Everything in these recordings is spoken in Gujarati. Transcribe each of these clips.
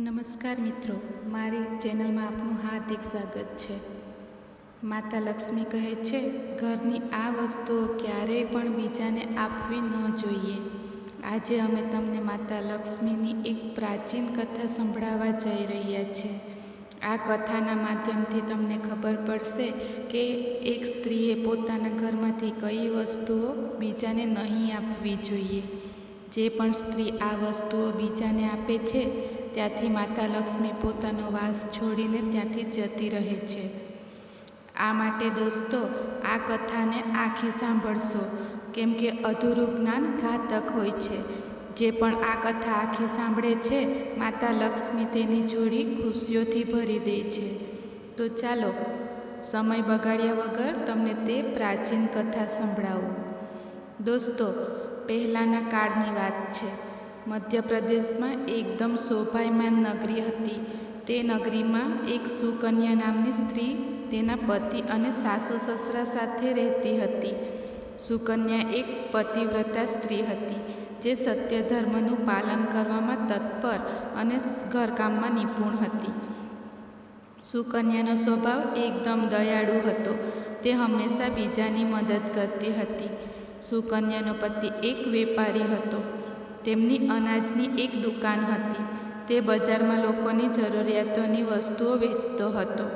નમસ્કાર મિત્રો, મારી ચેનલમાં આપનું હાર્દિક સ્વાગત છે. માતા લક્ષ્મી કહે છે, ઘરની આ વસ્તુઓ ક્યારેય પણ બીજાને આપવી ન જોઈએ. આજે અમે તમને માતા લક્ષ્મીની એક પ્રાચીન કથા સંભળાવવા જઈ રહ્યા છે. આ કથાના માધ્યમથી તમને ખબર પડશે કે એક સ્ત્રીએ પોતાના ઘરમાંથી કઈ વસ્તુઓ બીજાને નહીં આપવી જોઈએ. જે પણ સ્ત્રી આ વસ્તુઓ બીજાને આપે છે ત્યાંથી માતા લક્ષ્મી પોતાનો વાસ છોડીને ત્યાંથી જતી રહે છે. આ માટે દોસ્તો, આ કથાને આખી સાંભળશો, કેમ કે અધૂરું જ્ઞાન ઘાતક હોય છે. જે પણ આ કથા આખી સાંભળે છે, માતા લક્ષ્મી તેની જોડી ખુશીઓથી ભરી દે છે. તો ચાલો, સમય બગાડ્યા વગર તમને તે પ્રાચીન કથા સંભળાવું. દોસ્તો, પહેલાંના કાળની વાત છે. મધ્યપ્રદેશમાં એકદમ શોભાયમાન નગરી હતી. તે નગરીમાં એક સુકન્યા નામની સ્ત્રી તેના પતિ અને સાસુ સસરા સાથે રહેતી હતી. સુકન્યા એક પતિવ્રતા સ્ત્રી હતી, જે સત્ય ધર્મનું પાલન કરવામાં તત્પર અને ઘરકામમાં નિપુણ હતી. સુકન્યાનો સ્વભાવ એકદમ દયાળુ હતો, તે હંમેશા બીજાની મદદ કરતી હતી. સુકન્યાનો પતિ એક વેપારી હતો. તેમની અનાજની એક દુકાન હતી. તે બજારમાં લોકોની જરૂરિયાતોની વસ્તુઓ વેચતો હતો.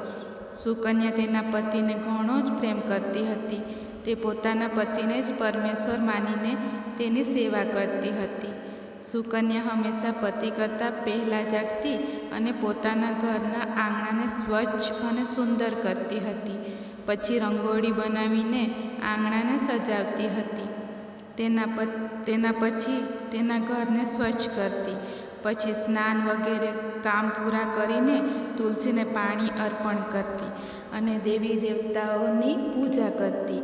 સુકન્યા તેના પતિને ઘણો જ પ્રેમ કરતી હતી. તે પોતાના પતિને જ પરમેશ્વર માનીને તેની સેવા કરતી હતી. સુકન્યા હંમેશા પતિ કરતાં પહેલાં જાગતી અને પોતાના ઘરના આંગણાને સ્વચ્છ અને સુંદર કરતી હતી. પછી રંગોળી બનાવીને આંગણાને સજાવતી હતી. તેના પ, તેના પછી તેના ઘરને સ્વચ્છ કરતી. પછી સ્નાન વગેરે કામ પૂરા કરીને તુલસીને પાણી અર્પણ કરતી અને દેવી દેવતાઓની પૂજા કરતી.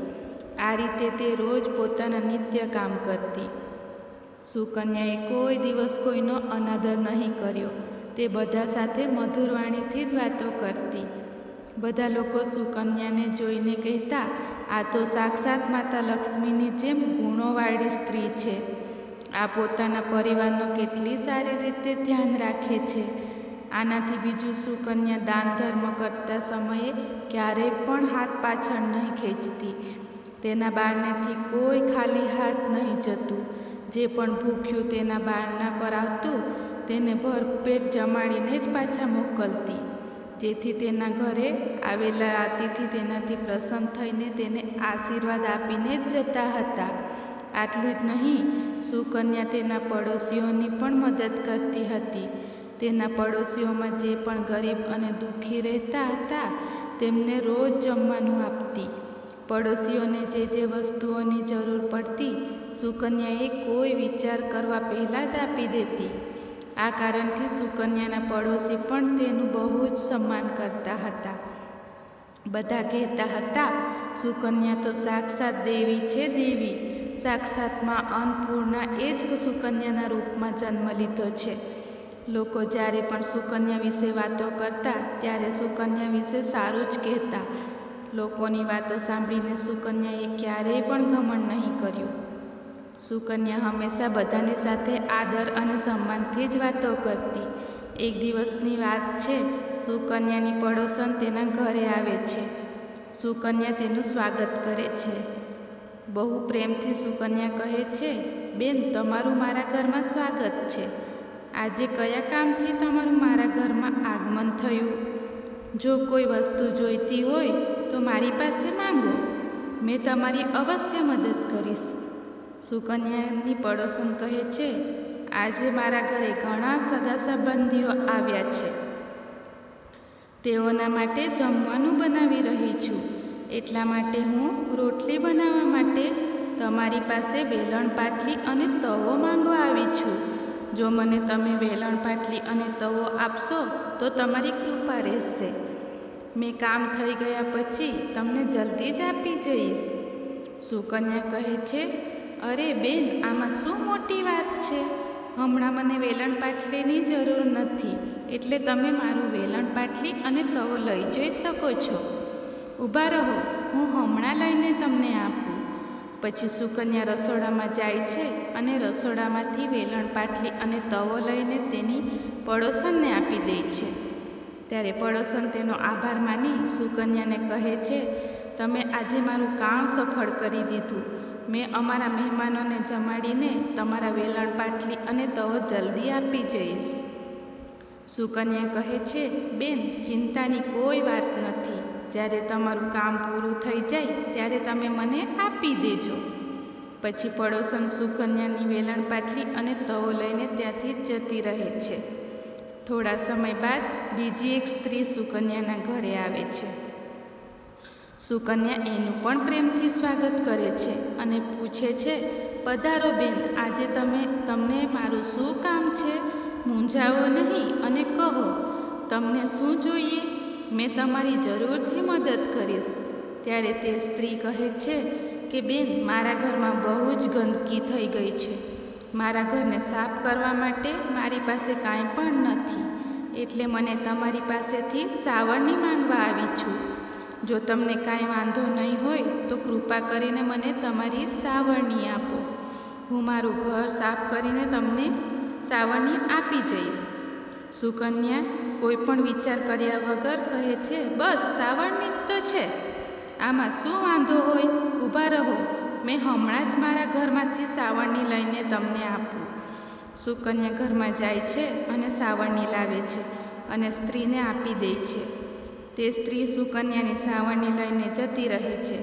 આ રીતે તે રોજ પોતાના નિત્ય કામ કરતી. સુકન્યાએ કોઈ દિવસ કોઈનો અનાદર નહીં કર્યો. તે બધા સાથે મધુર વાણીથી જ વાતો કરતી. બધા લોકો સુકન્યાને જોઈને કહેતા આ તો સાક્ષાત માતા લક્ષ્મીની જેમ ગુણોવાળી સ્ત્રી છે. આ પોતાના પરિવારનો કેટલી સારી રીતે ધ્યાન રાખે છે. આનાથી બીજું સુકન્યા દાન ધર્મ કરતા સમયે ક્યારેય પણ હાથ પાછળ નહીં ખેંચતી. તેના બારણેથી કોઈ ખાલી હાથ નહીં જતું. જે પણ ભૂખ્યું તેના બારણા પર આવતું, તેને ભરપેટ જમાડીને જ પાછા મોકલતી. જેથી તેના ઘરે આવેલા અતિથિ તેનાથી પ્રસન્ન થઈને તેને આશીર્વાદ આપીને જ જતા હતા. આટલું જ નહીં, સુકન્યા તેના પડોશીઓની પણ મદદ કરતી હતી. તેના પડોશીઓમાં જે પણ ગરીબ અને દુઃખી રહેતા હતા, તેમને રોજ જમવાનું આપતી. પડોશીઓને જે જે વસ્તુઓની જરૂર પડતી, સુકન્યાએ કોઈ વિચાર કરવા પહેલાં જ આપી દેતી. આ કારણથી સુકન્યાના પડોશી પણ તેનું બહુ જ સન્માન કરતા હતા. બધા કહેતા હતા, સુકન્યા તો સાક્ષાત દેવી છે દેવી. સાક્ષાતમાં અન્નપૂર્ણા એ જ સુકન્યાના રૂપમાં જન્મ લીધો છે. લોકો જ્યારે પણ સુકન્યા વિશે વાતો કરતા, ત્યારે સુકન્યા વિશે સારું જ કહેતા. લોકોની વાતો સાંભળીને સુકન્યાએ ક્યારેય પણ ઘમંડ નહીં કર્યું. સુકન્યા હંમેશા બધાની સાથે આદર અને સન્માનથી જ વાતો કરતી. એક દિવસની વાત છે, સુકન્યાની પડોશન તેના ઘરે આવે છે. સુકન્યા તેનું સ્વાગત કરે છે. બહુ પ્રેમથી સુકન્યા કહે છે, બેન, તમારું મારા ઘરમાં સ્વાગત છે. આજે કયા કામથી તમારું મારા ઘરમાં આગમન થયું? જો કોઈ વસ્તુ જોઈતી હોય તો મારી પાસે માંગો. મેં તમારી અવશ્ય મદદ કરીશ. સુકન્યાની પડોશન કહે છે, આજે મારા ઘરે ઘણા સગા સંબંધીઓ આવ્યા છે. તેઓના માટે જમવાનું બનાવી રહી છું. એટલા માટે હું રોટલી બનાવવા માટે તમારી પાસે વેલણ પાટલી અને તવો માંગવા આવી છું. જો મને તમે વેલણ પાટલી અને તવો આપશો, તો તમારી કૃપા રહેશે. મેં કામ થઈ ગયા પછી તમને જલ્દી જ આપી જઈશ. સુકન્યા કહે છે અરે બેન, આમાં શું મોટી વાત છે? હમણાં મને વેલણ પાટલીની જરૂર નથી, એટલે તમે મારું વેલણ પાટલી અને તવો લઈ જઈ શકો છો. ઊભા રહો, હું હમણાં લઈને તમને આપું. પછી સુકન્યા રસોડામાં જાય છે અને રસોડામાંથી વેલણ પાટલી અને તવો લઈને તેની પડોશનને આપી દે છે. ત્યારે પડોશન તેનો આભાર માની સુકન્યાને કહે છે, તમે આજે મારું કામ સફળ કરી દીધું. મેં અમારા મહેમાનોને જમાડીને તમારા વેલણ પાટલી અને તવો જલ્દી આપી જઈશ. સુકન્યા કહે છે, બેન, ચિંતાની કોઈ વાત નથી. જ્યારે તમારું કામ પૂરું થઈ જાય, ત્યારે તમે મને આપી દેજો. પછી પડોશન સુકન્યાની વેલણ પાટલી અને તવો લઈને ત્યાંથી જતી રહે છે. થોડા સમય બાદ બીજી એક સ્ત્રી સુકન્યાના ઘરે આવે છે. સુકન્યા એનું પણ પ્રેમથી સ્વાગત કરે છે અને પૂછે છે, પધારો બેન, આજે તમે, તમને મારું શું કામ છે? મૂંઝાવો નહીં અને કહો, તમને શું જોઈએ? મેં તમારી જરૂરથી મદદ કરીશ. ત્યારે તે સ્ત્રી કહે છે કે, બેન, મારા ઘરમાં બહુ જ ગંદકી થઈ ગઈ છે. મારા ઘરને સાફ કરવા માટે મારી પાસે કાંઈ પણ નથી. એટલે મને તમારી પાસેથી સાવરણી માંગવા આવી છું. જો તમને કાંઈ વાંધો નહીં હોય, તો કૃપા કરીને મને તમારી સાવરણી આપો. હું મારું ઘર સાફ કરીને તમને સાવરણી આપી જઈશ. સુકન્યા, કોઈ પણ વિચાર કર્યા વગર કહે છે, બસ, સાવરણી તો છે. આમાં શું વાંધો હોય? ઊભા રહો. મેં હમણાં જ મારા ઘરમાંથી સાવરણી લઈને તમને આપું. સુકન્યા ઘરમાં જાય છે અને સાવરણી લાવે છે અને સ્ત્રીને આપી દે છે. તે સ્ત્રી સુકન્યાની સાવરણી લઈને જતી રહે છે.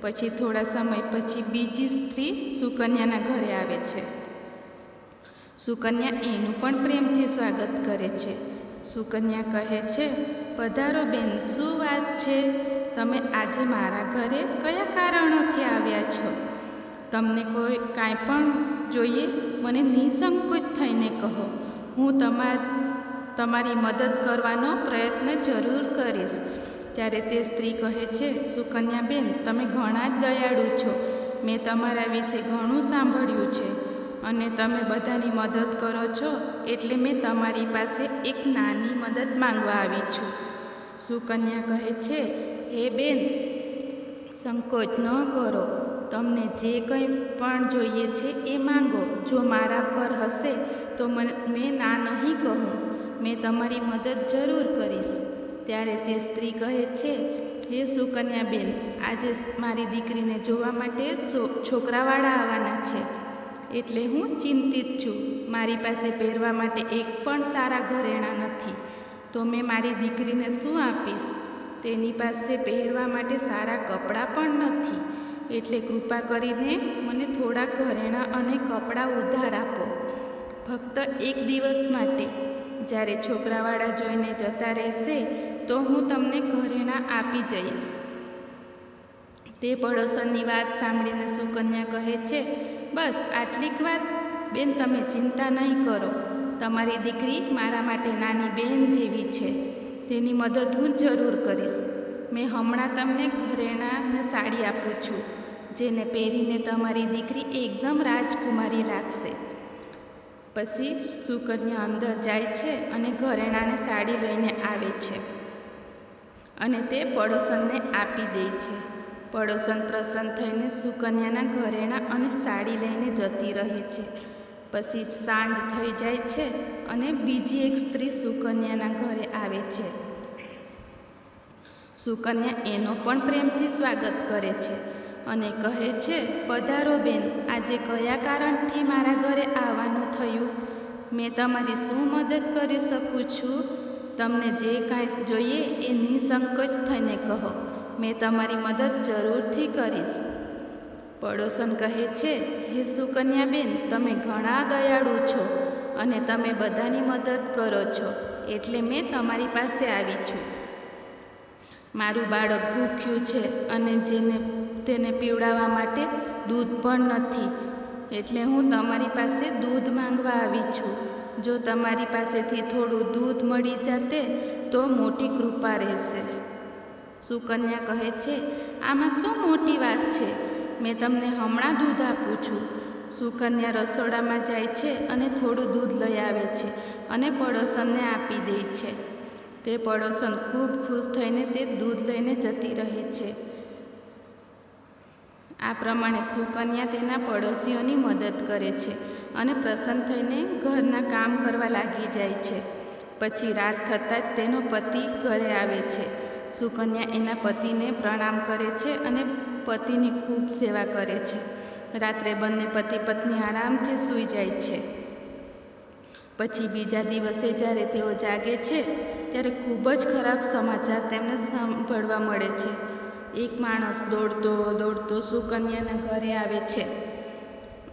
પછી થોડા સમય પછી બીજી સ્ત્રી સુકન્યાના ઘરે આવે છે. સુકન્યા એનું પણ પ્રેમથી સ્વાગત કરે છે. સુકન્યા કહે છે, પધારો બેન, શું વાત છે? તમે આજે મારા ઘરે કયા કારણોથી આવ્યા છો? તમને કોઈ કાંઈ પણ જોઈએ? મને નિસંકોચ થઈને કહો. હું તમાર તમારી મદદ કરવાનો પ્રયત્ન જરૂર કરીશ. ત્યારે તે સ્ત્રી કહે છે, સુકન્યાબેન, તમે ઘણા જ દયાળુ છો. મેં તમારા વિશે ઘણું સાંભળ્યું છે અને તમે બધાની મદદ કરો છો એટલે મેં તમારી પાસે એક નાની મદદ માંગવા આવી છું. સુકન્યા કહે છે, હે બેન, સંકોચ ન કરો. તમને જે કંઈ પણ જોઈએ છે એ માંગો. જો મારા પર હશે તો મેં ના નહીં કહું. મેં તમારી મદદ જરૂર કરીશ. ત્યારે તે સ્ત્રી કહે છે, હે સુકન્યાબેન, આજે મારી દીકરીને જોવા માટે છોકરાવાળા આવવાના છે. એટલે હું ચિંતિત છું. મારી પાસે પહેરવા માટે એક પણ સારા ઘરેણાં નથી. તો મેં મારી દીકરીને શું આપીશ? તેની પાસે પહેરવા માટે સારા કપડાં પણ નથી. એટલે કૃપા કરીને મને થોડા ઘરેણાં અને કપડાં ઉધાર આપો. ફક્ત એક દિવસ માટે જ્યારે છોકરાવાળા જોઈને જતા રહેશે, તો હું તમને ઘરેણાં આપી જઈશ. તે પડોશનની વાત સાંભળીને સુકન્યા કહે છે, બસ, આટલીક વાત? બેન, તમે ચિંતા નહીં કરો. તમારી દીકરી મારા માટે નાની બહેન જેવી છે. તેની મદદ હું જરૂર કરીશ. મેં હમણાં તમને ઘરેણાં ને સાડી આપું છું, જેને પહેરીને તમારી દીકરી એકદમ રાજકુમારી લાગશે. પછી સુકન્યા અંદર જાય છે અને ઘરેણાને સાડી લઈને આવે છે. અને તે પડોશનને આપી દે છે. પડોશન પ્રસન્ન થઈને સુકન્યાના ઘરેણાં અને સાડી લઈને જતી રહે છે. પછી સાંજ થઈ જાય છે અને બીજી એક સ્ત્રી સુકન્યાના ઘરે આવે છે. સુકન્યા એનો પણ પ્રેમથી સ્વાગત કરે છે. અને કહે છે, પધારો બેન, આજે કયા કારણથી મારા ઘરે આવવાનું થયું? મેં તમારી શું મદદ કરી શકું છું? તમને જે કાંઈ જોઈએ એ નિસંકોચ થઈને કહો. મેં તમારી મદદ જરૂરથી કરીશ. પડોશન કહે છે, હે સુકન્યાબેન તમે ઘણા દયાળુ છો અને તમે બધાની મદદ કરો છો, એટલે મેં તમારી પાસે આવી છું. મારું બાળક ભૂખ્યું છે અને જેને તેને પીવડાવવા માટે દૂધ પણ નથી. એટલે હું તમારી પાસે દૂધ માંગવા આવી છું. જો તમારી પાસેથી થોડું દૂધ મળી જાતે, તો મોટી કૃપા રહેશે. સુકન્યા કહે છે, આમાં શું મોટી વાત છે? મેં તમને હમણાં દૂધ આપું છું. સુકન્યા રસોડામાં જાય છે અને થોડું દૂધ લઈ આવે છે અને પડોશનને આપી દે છે. તે પડોશન ખૂબ ખુશ થઈને તે દૂધ લઈને જતી રહે છે. આ પ્રમાણે સુકન્યા તેના પડોશીઓની મદદ કરે છે અને પ્રસન્ન થઈને ઘરના કામ કરવા લાગી જાય છે. પછી રાત થતાં જ તેનો પતિ ઘરે આવે છે. સુકન્યા એના પતિને પ્રણામ કરે છે અને પતિની ખૂબ સેવા કરે છે. રાત્રે બંને પતિ પત્ની આરામથી સૂઈ જાય છે. પછી બીજા દિવસે જ્યારે તેઓ જાગે છે, ત્યારે ખૂબ જ ખરાબ સમાચાર તેમને સાંભળવા મળે છે. એક માણસ દોડતો દોડતો સુકન્યાના ઘરે આવે છે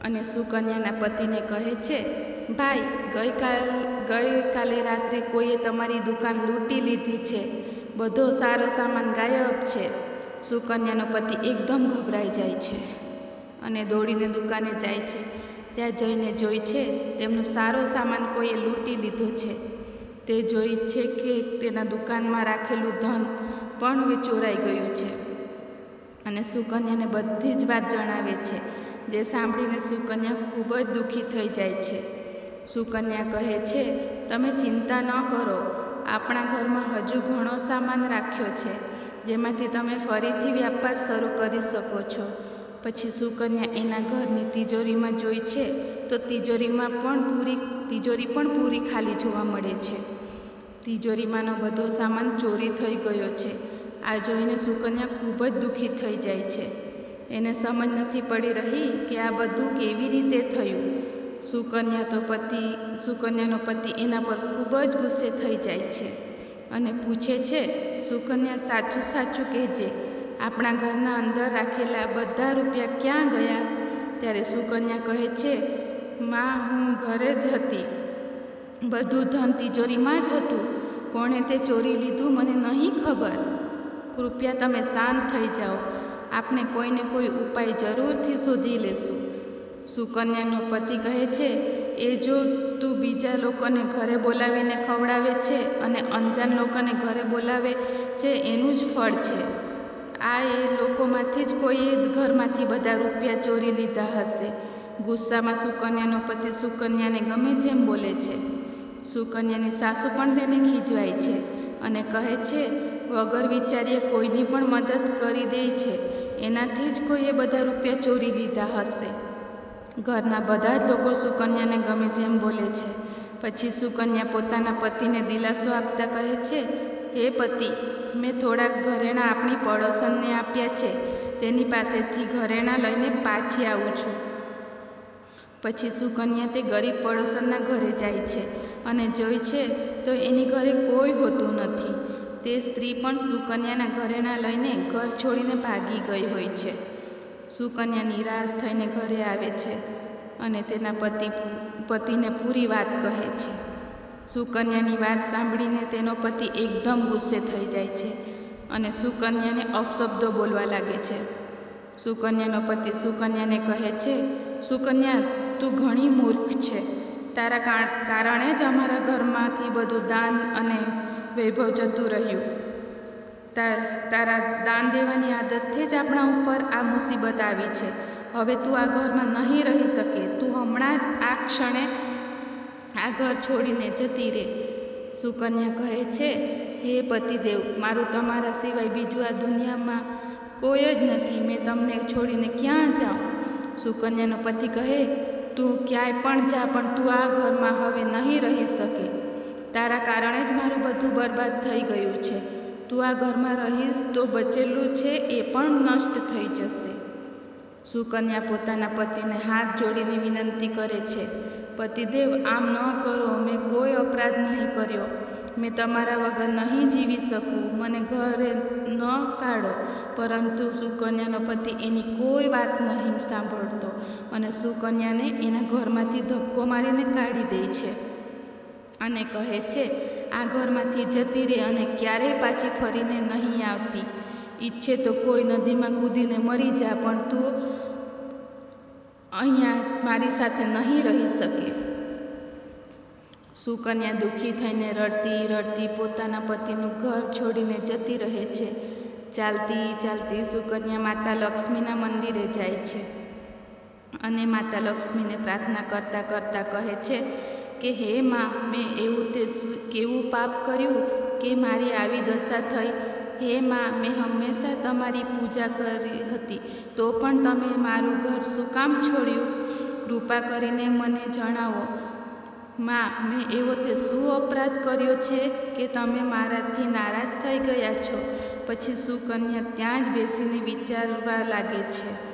અને સુકન્યાના પતિને કહે છે, ભાઈ, ગઈકાલ, ગઈકાલે રાત્રે કોઈએ તમારી દુકાન લૂંટી લીધી છે. બધો સારો સામાન ગાયબ છે. સુકન્યાનો પતિ એકદમ ગભરાઈ જાય છે અને દોડીને દુકાને જાય છે. ત્યાં જઈને જોઈ છે, તેમનો સારો સામાન કોઈએ લૂંટી લીધો છે. તે જોઈ છે કે તેના દુકાનમાં રાખેલું ધન પણ વિચોરાઈ ચોરાઈ ગયું છે. અને સુકન્યાને બધી જ વાત જણાવે છે, જે સાંભળીને સુકન્યા ખૂબ જ દુઃખી થઈ જાય છે. સુકન્યા કહે છે, તમે ચિંતા ન કરો, આપણા ઘરમાં હજુ ઘણો સામાન રાખ્યો છે, જેમાંથી તમે ફરીથી વ્યાપાર શરૂ કરી શકો છો. પછી સુકન્યા એના ઘરની તિજોરીમાં જોઈ છે, તો તિજોરીમાં પણ પૂરી, તિજોરી પણ પૂરી ખાલી જોવા મળે છે. તિજોરીમાંનો બધો સામાન ચોરી થઈ ગયો છે. આ જોઈને સુકન્યા ખૂબ જ દુઃખી થઈ જાય છે. એને સમજ નથી પડી રહી કે આ બધું કેવી રીતે થયું. સુકન્યા તો પતિ, સુકન્યાનો પતિ એના પર ખૂબ જ ગુસ્સે થઈ જાય છે અને પૂછે છે, સુકન્યા, સાચું સાચું કહેજે, આપણા ઘરના અંદર રાખેલા બધા રૂપિયા ક્યાં ગયા? ત્યારે સુકન્યા કહે છે, માં, હું ઘરે જ હતી. બધું ધન તિજોરીમાં જ હતું. કોણે તે ચોરી લીધું મને નહીં ખબર. કૃપયા તમે શાંત થઈ જાઓ. આપણે કોઈને કોઈ ઉપાય જરૂરથી શોધી લેશું. સુકન્યાનો પતિ કહે છે, એ જો તું બીજા લોકોને ઘરે બોલાવીને ખવડાવે છે અને અંજાન લોકોને ઘરે બોલાવે છે, એનું જ ફળ છે. આ એ લોકોમાંથી જ કોઈએ ઘરમાંથી બધા રૂપિયા ચોરી લીધા હશે. ગુસ્સામાં સુકન્યાનો પતિ સુકન્યાને ગમે જેમ બોલે છે. સુકન્યાની સાસુ પણ તેને ખીજવાય છે અને કહે છે વગર વિચારીએ કોઈની પણ મદદ કરી દે છે. એનાથી જ કોઈએ બધા રૂપિયા ચોરી લીધા હશે. ઘરના બધા જ લોકો સુકન્યાને ગમે જેમ બોલે છે. પછી સુકન્યા પોતાના પતિને દિલાસો આપતા કહે છે, હે પતિ, મેં થોડાક ઘરેણાં આપણી પડોશનને આપ્યા છે. તેની પાસેથી ઘરેણાં લઈને પાછી આવું છું. પછી સુકન્યા તે ગરીબ પડોશનના ઘરે જાય છે અને જોઈ છે, તો એની ઘરે કોઈ હોતું નથી. તે સ્ત્રી પણ સુકન્યાના ઘરેણાં લઈને ઘર છોડીને ભાગી ગઈ હોય છે. સુકન્યા નિરાશ થઈને ઘરે આવે છે અને તેના પતિ પતિને પૂરી વાત કહે છે. સુકન્યાની વાત સાંભળીને તેનો પતિ એકદમ ગુસ્સે થઈ જાય છે અને સુકન્યાને અપશબ્દો બોલવા લાગે છે. સુકન્યાનો પતિ સુકન્યાને કહે છે, સુકન્યા, તું ઘણી મૂર્ખ છે. તારા કારણે જ અમારા ઘરમાંથી બધું દાન અને વૈભવ જતું રહ્યું. તારા દાન દેવાની આદતથી જ આપણા ઉપર આ મુસીબત આવી છે. હવે તું આ ઘરમાં નહીં રહી શકે. તું હમણાં જ આ ક્ષણે આ ઘર છોડીને જતી રહે સુકન્યા કહે છે, હે પતિદેવ, મારું તમારા સિવાય બીજું આ દુનિયામાં કોઈ જ નથી. મેં તમને છોડીને ક્યાં જાઉં? સુકન્યાનો પતિ કહે, તું ક્યાંય પણ જા, પણ તું આ ઘરમાં હવે નહીં રહી શકે. તારા કારણે જ મારું બધું બરબાદ થઈ ગયું છે. તું આ ઘરમાં રહીશ તો બચેલું છે એ પણ નષ્ટ થઈ જશે. સુકન્યા પોતાના પતિને હાથ જોડીને વિનંતી કરે છે, પતિદેવ, આમ ન કરો, મેં કોઈ અપરાધ નહીં કર્યો. મેં તમારા વગર નહીં જીવી શકું. મને ઘરે ન કાઢો. પરંતુ સુકન્યાનો પતિ એની કોઈ વાત નહીં સાંભળતો અને સુકન્યાને એના ઘરમાંથી ધક્કો મારીને કાઢી દે છે. અને કહે છે, આ ઘરમાંથી જતી રહે અને ક્યારેય પાછી ફરીને નહીં આવતી. ઈચ્છે તો કોઈ નદીમાં કૂદીને મરી જા, પણ તું અહીંયા મારી સાથે નહીં રહી શકે. સુકન્યા દુઃખી થઈને રડતી રડતી પોતાના પતિનું ઘર છોડીને જતી રહે છે. ચાલતી ચાલતી સુકન્યા માતા લક્ષ્મીના મંદિરે જાય છે અને માતા લક્ષ્મીને પ્રાર્થના કરતાં કરતાં કહે છે કે હે માં, મેં એવું તે કેવું પાપ કર્યું કે મારી આવી દશા થઈ? હે માં, મેં હંમેશા તમારી પૂજા કરી હતી, તો પણ તમે મારું ઘર શું કામ છોડ્યું? કૃપા કરીને મને જણાવો. માં, મેં એવો તે શું અપરાધ કર્યો છે કે તમે મારાથી નારાજ થઈ ગયા છો? પછી સુકન્યા ત્યાં જ બેસીને વિચારવા લાગે છે.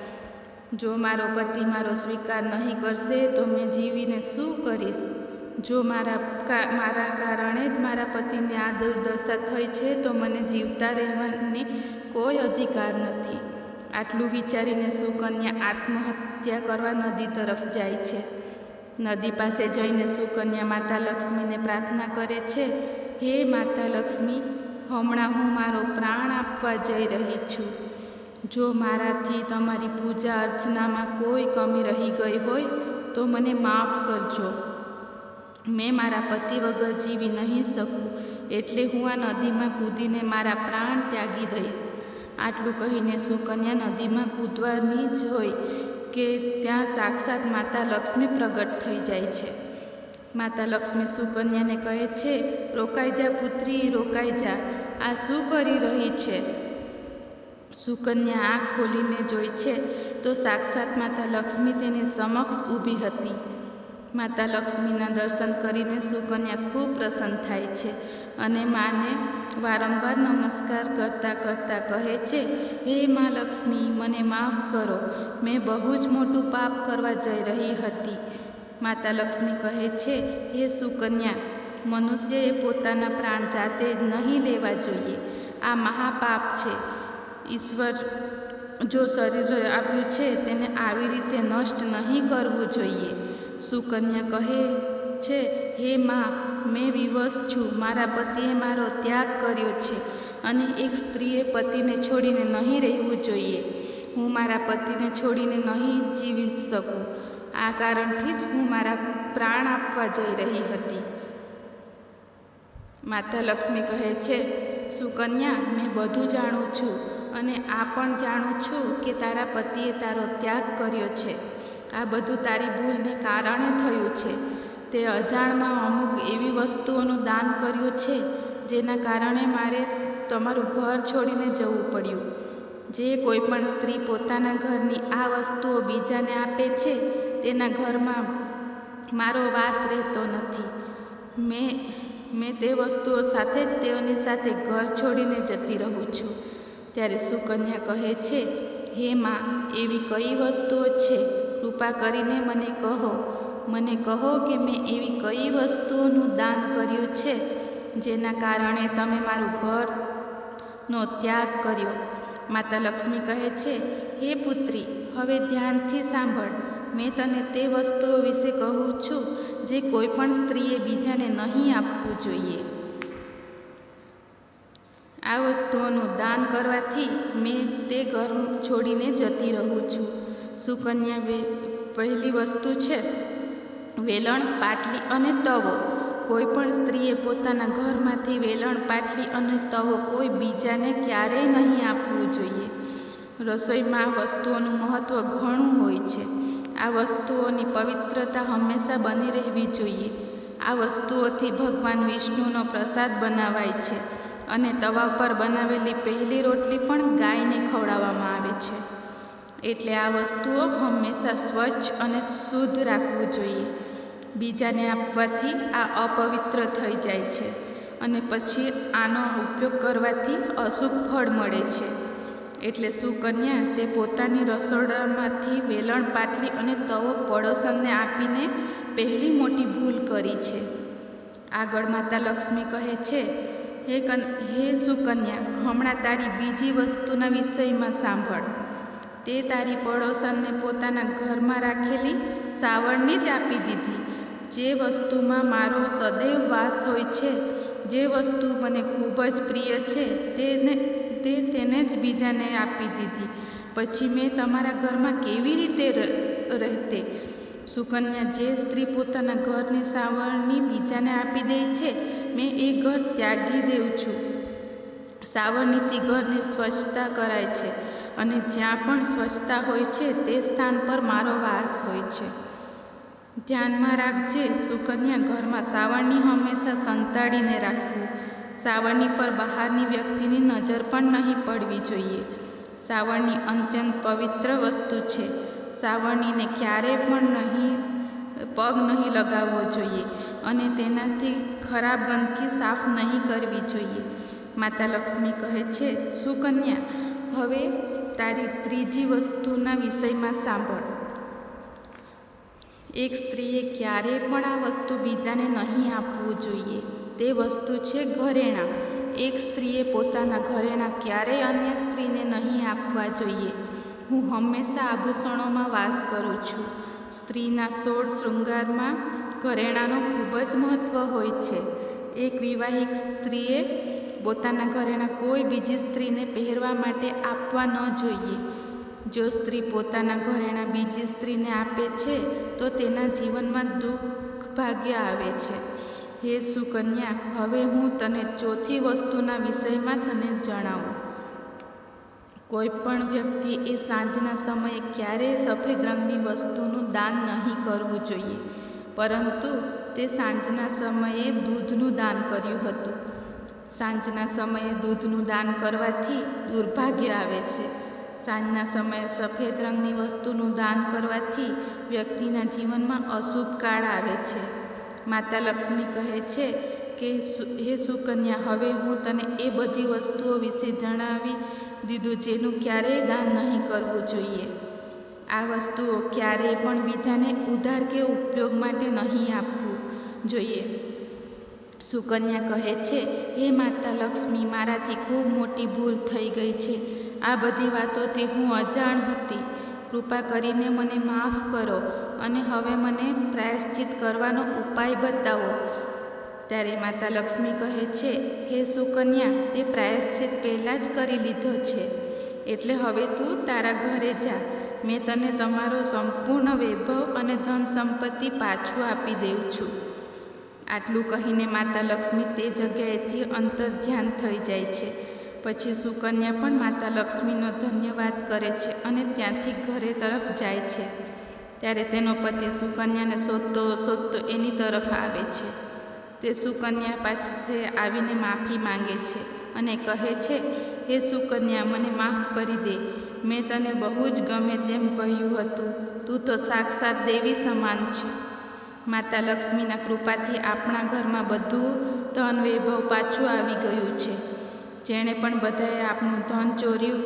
જો મારો પતિ મારો સ્વીકાર નહીં કરશે તો મેં જીવીને શું કરીશ? જો મારા મારા કારણે જ મારા પતિને આ દુર્દશા થઈ છે, તો મને જીવતા રહેવાની કોઈ અધિકાર નથી. આટલું વિચારીને સુકન્યા આત્મહત્યા કરવા નદી તરફ જાય છે. નદી પાસે જઈને સુકન્યા માતા લક્ષ્મીને પ્રાર્થના કરે છે, હે માતા લક્ષ્મી, હમણાં હું મારો પ્રાણ આપવા જઈ રહી છું. જો મારાથી તમારી પૂજા અર્ચનામાં કોઈ કમી રહી ગઈ હોય, તો મને માફ કરજો. મેં મારા પતિ વગર જીવી નહીં શકું એટલે હું આ નદીમાં કૂદીને મારા પ્રાણ ત્યાગી દઈશ. આટલું કહીને સુકન્યા નદીમાં કૂદવાની જ હોય કે ત્યાં સાક્ષાત માતા લક્ષ્મી પ્રગટ થઈ જાય છે. માતા લક્ષ્મી સુકન્યાને કહે છે, રોકાઈ જા પુત્રી, રોકાઈ જા. આ શું કરી રહી છે? સુકન્યા આંખ ખોલીને જોઈ છે, તો સાક્ષાત માતા લક્ષ્મી તેની સમક્ષ ઊભી હતી. માતા લક્ષ્મીના દર્શન કરીને સુકન્યા ખૂબ પ્રસન્ન થાય છે અને માને વારંવાર નમસ્કાર કરતાં કરતાં કહે છે, હે મા લક્ષ્મી, મને માફ કરો. મેં બહુ જ મોટું પાપ કરવા જઈ રહી હતી. માતા લક્ષ્મી કહે છે, હે સુકન્યા, મનુષ્યએ પોતાના પ્રાણ જાતે નહીં લેવા જોઈએ. આ મહાપાપ છે. ઈશ્વર જો શરીર આપ્યું છે, તેને આવી રીતે નષ્ટ નહીં કરવું જોઈએ. સુકન્યા કહે છે, હે માં, મેં વિવશ છું. મારા પતિએ મારો ત્યાગ કર્યો છે અને એક સ્ત્રીએ પતિને છોડીને નહીં રહેવું જોઈએ. હું મારા પતિને છોડીને નહીં જીવી શકું. આ કારણથી જ હું મારા પ્રાણ આપવા જઈ રહી હતી. માતા લક્ષ્મી કહે છે, સુકન્યા, મેં બધું જાણું છું અને આ પણ જાણું છું કે તારા પતિએ તારો ત્યાગ કર્યો છે. આ બધું તારી ભૂલને કારણે થયું છે. તે અજાણમાં અમુક એવી વસ્તુઓનું દાન કર્યું છે, જેના કારણે મારે તમારું ઘર છોડીને જવું પડ્યું. જે કોઈ પણ સ્ત્રી પોતાના ઘરની આ વસ્તુઓ બીજાને આપે છે, તેના ઘરમાં મારો વાસ રહેતો નથી. મેં મેં તે વસ્તુઓ સાથે જ તેઓની સાથે ઘર છોડીને જતી રહું છું. ત્યારે સુકન્યા કહે છે, હે માં, એવી કઈ વસ્તુઓ છે કૃપા કરીને મને કહો. મને કહો કે મેં એવી કઈ વસ્તુઓનું દાન કર્યું છે, જેના કારણે તમે મારું ઘરનો ત્યાગ કર્યો. માતા લક્ષ્મી કહે છે, હે પુત્રી, હવે ધ્યાનથી સાંભળ. મેં તને તે વસ્તુઓ વિશે કહું છું, જે કોઈપણ સ્ત્રીએ બીજાને નહીં આપવું જોઈએ. આ વસ્તુઓનું દાન કરવાથી મેં તે ઘર છોડીને જતી રહું છું. સુકન્યા વે, પહેલી વસ્તુ છે, વેલણ, પાટલી અને તવો. કોઈ પણ સ્ત્રીએ પોતાના ઘરમાંથી વેલણ, પાટલી અને તવો કોઈ બીજાને ક્યારેય નહીં આપવું જોઈએ. રસોઈમાં વસ્તુઓનું મહત્ત્વ ઘણું હોય છે. આ વસ્તુઓની પવિત્રતા હંમેશા બની રહેવી જોઈએ. આ વસ્તુઓથી ભગવાન વિષ્ણુનો પ્રસાદ બનાવાય છે અને તવા પર બનાવેલી પહેલી રોટલી પણ ગાયને ખવડાવવામાં આવે છે. એટલે આ વસ્તુઓ હંમેશા સ્વચ્છ અને શુદ્ધ રાખવું જોઈએ. બીજાને આપવાથી આ અપવિત્ર થઈ જાય છે અને પછી આનો ઉપયોગ કરવાથી અશુભ ફળ મળે છે. એટલે સુકન્યા તે પોતાની રસોડામાંથી વેલણ, પાટલી અને તવો પડોશનને આપીને પહેલી મોટી ભૂલ કરી છે. આગળ માતા લક્ષ્મી કહે છે, હે કન, હે સુકન્યા, હમણાં તારી બીજી વસ્તુના વિષયમાં સાંભળ. તે તારી પડોશનને પોતાના ઘરમાં રાખેલી સાવરણી જ આપી દીધી. જે વસ્તુમાં મારો સદૈવ વાસ હોય છે, જે વસ્તુ મને ખૂબ જ પ્રિય છે, તેને, તે તેને જ બીજાને આપી દીધી. પછી મેં તમારા ઘરમાં કેવી રીતે રહેતે? સુકન્યા જે સ્ત્રી પોતાના ઘરની સાવરણી બીજાને આપી દે છે, મેં એ ઘર ત્યાગી દેઉં છું. સાવરણીથી ઘરની સ્વચ્છતા કરાય છે. અને જ્યાં પણ સ્વચ્છતા હોય છે તે સ્થાન પર મારો વાસ હોય છે. ધ્યાનમાં રાખજે, સુકન્યા ઘરમાં સાવરણી હંમેશા સંતાડીને રાખવું. સાવરણી પર બહારની વ્યક્તિની નજર પણ નહીં પડવી જોઈએ. સાવરણી અત્યંત પવિત્ર વસ્તુ છે. સાવરણીને ક્યારેય પણ નહીં, પગ નહીં લગાવવો જોઈએ અને તેનાથી ખરાબ ગંદકી સાફ નહીં કરવી જોઈએ. માતા લક્ષ્મી કહે છે, સુકન્યા, હવે તારી ત્રીજી વસ્તુના વિષયમાં સાંભળ. એક સ્ત્રીએ ક્યારેય પણ આ વસ્તુ બીજાને નહીં આપવું જોઈએ. તે વસ્તુ છે ઘરેણાં. એક સ્ત્રીએ પોતાના ઘરેણાં ક્યારેય અન્ય સ્ત્રીને નહીં આપવા જોઈએ. હું હંમેશા આભૂષણોમાં વાસ કરું છું. સ્ત્રીના સોળ શૃંગારમાં ઘરેણાંનો ખૂબ જ મહત્ત્વ હોય છે. એક વિવાહિક સ્ત્રીએ પોતાના ઘરેણાં કોઈ બીજી સ્ત્રીને પહેરવા માટે આપવા ન જોઈએ. જો સ્ત્રી પોતાના ઘરેણાં બીજી સ્ત્રીને આપે છે, તો તેના જીવનમાં દુઃખ ભાગ્ય આવે છે. હે સુકન્યા, હવે હું તને ચોથી વસ્તુના વિષયમાં તને જણાવું. કોઈ પણ વ્યક્તિ એ સાંજના સમયે ક્યારેય સફેદ રંગની વસ્તુનું દાન નહીં કરવું જોઈએ, પરંતુ તે સાંજના સમયે દૂધનું દાન કર્યું હતું. સાંજના સમયે દૂધનું દાન કરવાથી દુર્ભાગ્ય આવે છે. સાંજના સમયે સફેદ રંગની વસ્તુનું દાન કરવાથી વ્યક્તિના જીવનમાં અશુભ કાળ આવે છે. માતા લક્ષ્મી કહે છે કે હે સુકન્યા, હવે હું તને એ બધી વસ્તુઓ વિશે જણાવી દીધું જેનું ક્યારેય દાન નહીં કરવું જોઈએ. આ વસ્તુઓ ક્યારેય પણ બીજાને ઉધાર કે ઉપયોગ માટે નહીં આપવું જોઈએ. સુકન્યા કહે છે, હે માતા લક્ષ્મી, મારાથી ખૂબ મોટી ભૂલ થઈ ગઈ છે. આ બધી વાતોથી હું અજાણ હતી. કૃપા કરીને મને માફ કરો અને હવે મને પ્રાયશ્ચિત કરવાનો ઉપાય બતાવો. ત્યારે માતા લક્ષ્મી કહે છે, હે સુકન્યા, તે પ્રાયશ્ચિત પહેલાં જ કરી લીધો છે. એટલે હવે તું તારા ઘરે જા. મેં તને તમારો સંપૂર્ણ વૈભવ અને ધન સંપત્તિ પાછું આપી દઉં છું. આટલું કહીને માતા લક્ષ્મી તે જગ્યાએથી અંતર ધ્યાન થઈ જાય છે. પછી સુકન્યા પણ માતા લક્ષ્મીનો ધન્યવાદ કરે છે અને ત્યાંથી ઘરે તરફ જાય છે. ત્યારે તેનો પતિ સુકન્યાને શોધતો શોધતો એની તરફ આવે છે. તે સુકન્યા પાસે આવીને માફી માંગે છે અને કહે છે, હે સુકન્યા, મને માફ કરી દે. મેં તને બહુ જ ગમે તેમ કહ્યું હતું. તું તો સાક્ષાત દેવી સમાન છે. માતા લક્ષ્મીના કૃપાથી આપણા ઘરમાં બધું ધન વૈભવ પાછું આવી ગયું છે. જેણે પણ બધાએ આપણું ધન ચોર્યું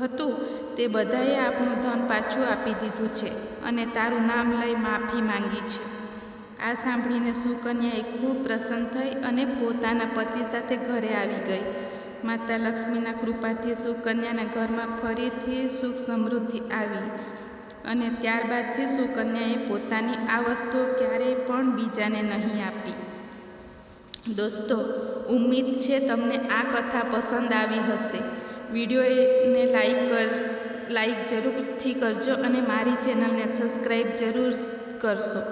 હતું, તે બધાએ આપણું ધન પાછું આપી દીધું છે અને તારું નામ લઈ માફી માંગી છે. આ સાંભળીને સુકન્યાએ ખૂબ પ્રસન્ન થઈ અને પોતાના પતિ સાથે ઘરે આવી ગઈ. માતા લક્ષ્મીના કૃપાથી સુકન્યાના ઘરમાં ફરીથી સુખ સમૃદ્ધિ આવી. અને ત્યારબાદથી સુકન્યાએ પોતાની આ વસ્તુઓ ક્યારેય પણ બીજાને નહીં આપી. દોસ્તો, ઉમ્મીદ છે તમને આ કથા પસંદ આવી હશે. વિડીયોને લાઈક કર, લાઈક જરૂરથી કરજો અને મારી ચેનલને સબસ્ક્રાઈબ જરૂર કરશો.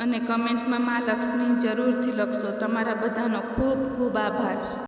અને કમેન્ટમાં મા લક્ષ્મી જરૂરથી લખશો. તમારા બધાનો ખૂબ ખૂબ આભાર.